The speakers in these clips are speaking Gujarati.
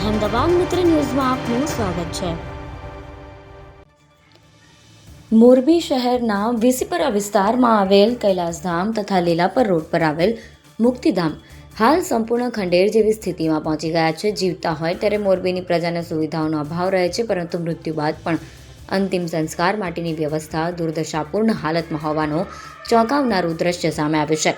અહેમદાબાદ મિત્ર ન્યૂઝમાં આપનું સ્વાગત છે. મોરબી શહેરના વિસીપરા વિસ્તારમાં આવેલ કૈલાસધામ તથા લીલાપર રોડ પર આવેલ મુક્તિધામ હાલ સંપૂર્ણ ખંડેર જેવી સ્થિતિમાં પહોંચી ગયા છે. જીવતા હોય ત્યારે મોરબીની પ્રજાને સુવિધાઓનો અભાવ રહે છે, પરંતુ મૃત્યુ બાદ પણ અંતિમ સંસ્કાર માટેની વ્યવસ્થા દુર્દશાપૂર્ણ હાલતમાં હોવાનો ચોંકાવનારું દ્રશ્ય સામે આવ્યું છે.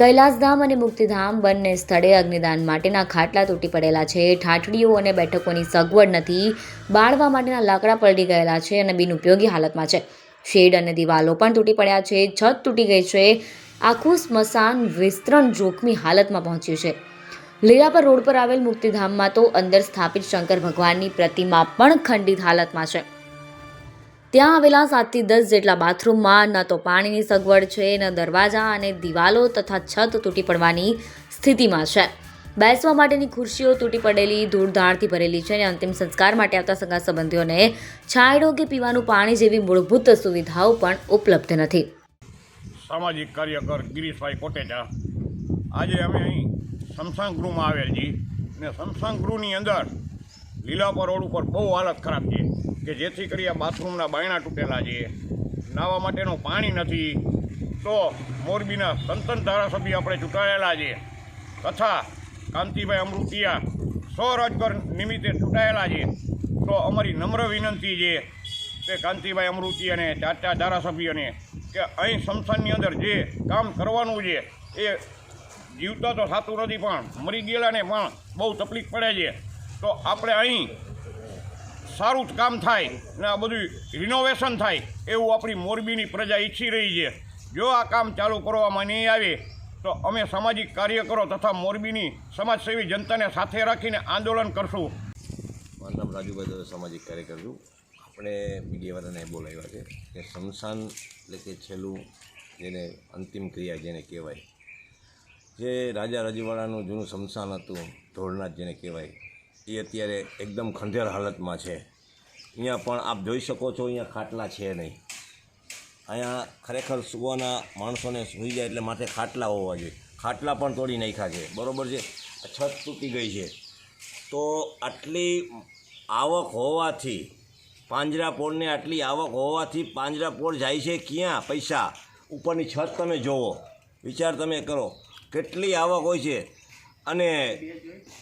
કૈલાસધામ અને મુક્તિધામ બંને સ્થળે અગ્નિદાન માટેના ખાટલા તૂટી પડેલા છે. ઠાઠડીઓ અને બેઠકોની સગવડ નથી, બાળવા માટેના લાકડા પલટી ગયેલા છે અને બિનઉપયોગી હાલતમાં છે. શેડ અને દિવાલો પણ તૂટી પડ્યા છે, છત તૂટી ગઈ છે. આખું સ્મશાન વિસ્તરણ જોખમી હાલતમાં પહોંચ્યું છે. લીલાપર રોડ પર આવેલ મુક્તિધામમાં તો અંદર સ્થાપિત શંકર ભગવાનની પ્રતિમા પણ ખંડિત હાલતમાં છે. ત્યાં આવેલા સાતથી દસ જેટલા બાથરૂમમાં ન તો પાણીની સગવડ છે, ન દરવાજા અને દિવાલો તથા છત તૂટી પડવાની સ્થિતિમાં છે. બેસવા માટેની ખુરશીઓ તૂટી પડેલી, ધૂળધાણથી ભરેલી છે અને અંતિમ સંસ્કાર માટે આવતા સગા સંબંધીઓને છાંયડો કે પીવાનું પાણી જેવી મૂળભૂત સુવિધાઓ પણ ઉપલબ્ધ નથી. સામાજિક કાર્યકર ગિરીશભાઈ કોટેચા આજે અમે અહીં સમસાન ગૃહમાં આવેલ છીએ ને સમસાન ગૃહની અંદર લીલાપર રોડ ઉપર બહુ હાલત ખરાબ છે. કે જેથી કરી આ બાથરૂમના બાયણા તૂટેલા છે. નાવા માટેનું પાણી નથી. તો મોરબીના સંતન ધારાસભ્ય આપણે ચૂંટાયેલા છે. તથા કાંતિભાઈ અમૃતિયા સ્વરોજગાર નિમિત્તે ચૂંટાયેલા છે. તો અમારી નમ્ર વિનંતી છે તે કાંતિભાઈ અમૃતિ અને ચાચા ધારાસભ્યને કે અહીં સંસ્થાનની અંદર જે કામ કરવાનું છે, એ જીવતા તો થતું નથી પણ મરી ગયેલાને પણ બહુ તકલીફ પડે છે. તો આપણે અહીં સારું જ કામ થાય ને આ બધું રિનોવેશન થાય એવું આપણી મોરબીની પ્રજા ઈચ્છી રહી છે. જો આ કામ ચાલુ કરવામાં નહીં આવે, તો અમે સામાજિક કાર્યકરો તથા મોરબીની સમાજસેવી જનતાને સાથે રાખીને આંદોલન કરશું. મારું નામ રાજુભાઈ દવે, સામાજિક કાર્યકર છું. આપણે મીડિયાવાળાને બોલાવ્યા છે કે શમશાન એટલે કે છેલ્લું જેને અંતિમ ક્રિયા જેને કહેવાય, જે રાજા રજવાડાનું જૂનું શમશાન હતું, ધોળનાથ જેને કહેવાય એ અત્યારે એકદમ ખંડેર હાલતમાં છે. અહીંયા પણ આપ જોઈ શકો છો, અહીંયા ખાટલા છે નહીં. અહીંયા ખરેખર સુવાના માણસોને સૂઈ જાય એટલે માથે ખાટલા હોવા જોઈએ. ખાટલા પણ તોડી નાખ્યા છે. બરાબર છે? છત તૂટી ગઈ છે. તો આટલી આવક હોવાથી પાંજરાપોળને આટલી આવક હોવાથી પાંજરાપોળ જાય છે ક્યાં? પૈસા. ઉપરની છત તમે જોવો વિચાર તમે કરો. કેટલી આવક હોય છે? અને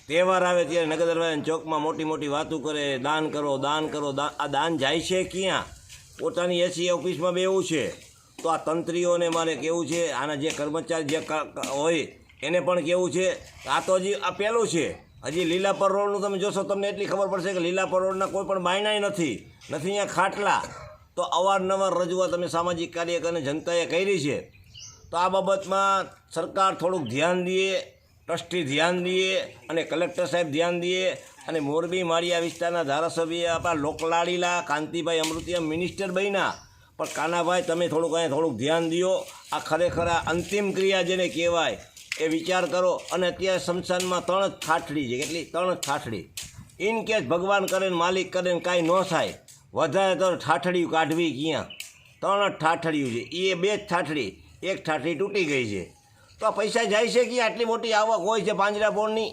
તહેવાર આવે ત્યારે નગર દરવાજા ચોકમાં મોટી મોટી વાતો કરે, દાન કરો દાન કરો. આ દાન જાય છે ક્યાં? પોતાની એસી ઓફિસમાં બેવું છે. તો આ તંત્રીઓને મારે કેવું છે, આના જે કર્મચારી જે હોય, એને પણ કેવું છે, આ તો હજી આ પહેલું છે. હજી લીલાપર રોડનું તમે જોશો, તમને એટલી ખબર પડશે કે લીલાપર રોડના કોઈ પણ બાયણાય નથી. નથી અહીંયા ખાટલા. તો અવારનવાર રજૂઆત અમે સામાજિક કાર્યકરને જનતાએ કરી છે. તો આ બાબતમાં સરકાર થોડુંક ધ્યાન દે ટ્રસ્ટી ધ્યાન દઈએ અને કલેક્ટર સાહેબ ધ્યાન દઈએ અને મોરબી માળિયા વિસ્તારના ધારાસભ્ય આપણા લોકલાડીલા કાંતિભાઈ અમૃતિયા મિનિસ્ટર બન્યા. પણ કાનાભાઈ, તમે થોડુંક અહીંયા થોડુંક ધ્યાન દો આ ખરેખર આ અંતિમ ક્રિયા જેને કહેવાય એ વિચાર કરો. અને અત્યારે શમશાનમાં ત્રણ જ થાઠડી છે. કેટલી? ત્રણ જ થાઠડી. ઇન કેસ ભગવાન કરે ને માલિક કરે ને કાંઈ ન થાય, વધારે તો ઠાઠડીયું કાઢવી ક્યાં? ત્રણ જ ઠાઠડીયું છે. એ બે જ ઠાઠડી એક ઠાઠડી તૂટી ગઈ છે. તો આ પૈસા જાય છે કે આટલી મોટી આવક હોય છે પાંજરા બોર્ડની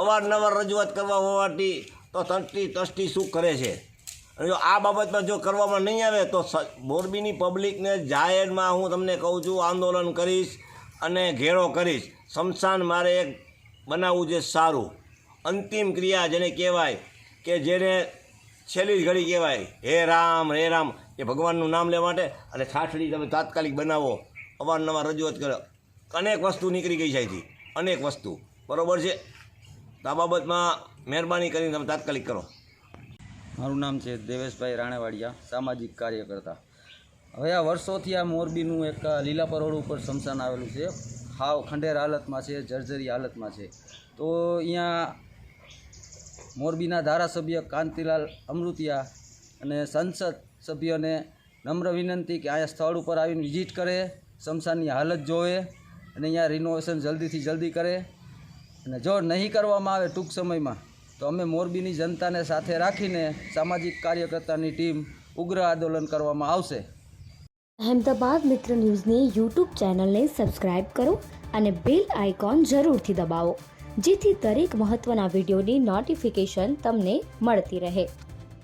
અવારનવાર રજૂઆત કરવા હોવાથી તો તંટી ટ્રસ્ટી શું કરે છે? અને જો આ બાબતમાં જો કરવામાં નહીં આવે તો મોરબીની પબ્લિકને જાહેરમાં હું તમને કહું છું, આંદોલન કરીશ અને ઘેરો કરીશ. શમશાન મારે એક બનાવવું છે સારું. અંતિમ ક્રિયા જેને કહેવાય કે જેને છેલ્લી ઘડી કહેવાય, હે રામ હે રામ, એ ભગવાનનું નામ લેવા માટે. અને ઠાઠડી તમે તાત્કાલિક બનાવો. અવારનવાર રજૂઆત કરો. અનેક વસ્તુ નીકળી ગઈ છે અહીંથી. અનેક વસ્તુ. બરાબર છે? તો આ બાબતમાં મહેરબાની કરીને તમે તાત્કાલિક કરો. મારું નામ છે દેવેશભાઈ રાણેવાડિયા, સામાજિક કાર્યકર્તા. હવે આ વર્ષોથી આ મોરબીનું એક લીલાપર રોડ ઉપર સ્મશાન આવેલું છે. હાવ ખંડેર હાલતમાં છે, જર્જરી હાલતમાં છે. તો અહીંયા મોરબીના ધારાસભ્ય કાંતિલાલ અમૃતિયા અને સંસદ સભ્યોને નમ્ર વિનંતી કે અહીંયા સ્થળ ઉપર આવીને વિઝિટ કરે સ્મશાનની હાલત જોવે. અને અહીંયા રિનોવેશન જલ્દીથી જલ્દી કરે. અને જો નહીં કરવામાં આવે ટૂંક સમયમાં, તો અમે મોરબીની જનતાને સાથે રાખીને સામાજિક કાર્યકર્તાની ટીમ ઉગ્ર આંદોલન કરવામાં આવશે. અહેમદાબાદ મિત્ર ન્યૂઝની યુટ્યુબ ચેનલને સબસ્ક્રાઇબ કરો અને બેલ આઇકોન જરૂરથી દબાવો, જેથી દરેક મહત્ત્વના વિડીયોની નોટિફિકેશન તમને મળતી રહે.